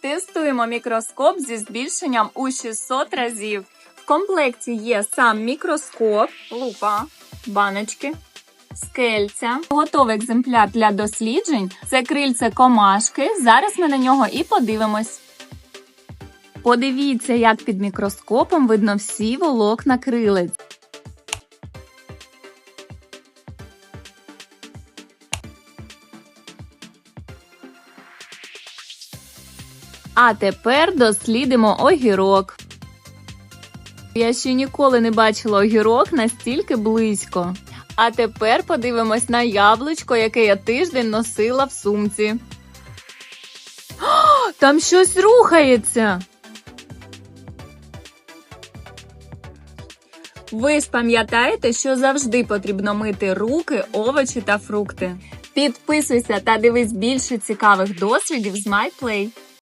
Тестуємо мікроскоп зі збільшенням у 600 разів. В комплекті є сам мікроскоп, лупа, баночки, скельця. Готовий екземпляр для досліджень. Це крильце комашки. Зараз ми на нього і подивимось. Подивіться, як під мікроскопом видно всі волокна крилець. А тепер дослідимо огірок. Я ще ніколи не бачила огірок настільки близько. А тепер подивимось на яблучко, яке я тиждень носила в сумці. О, там щось рухається. Ви ж пам'ятаєте, що завжди потрібно мити руки, овочі та фрукти. Підписуйся та дивись більше цікавих дослідів з MyPlay.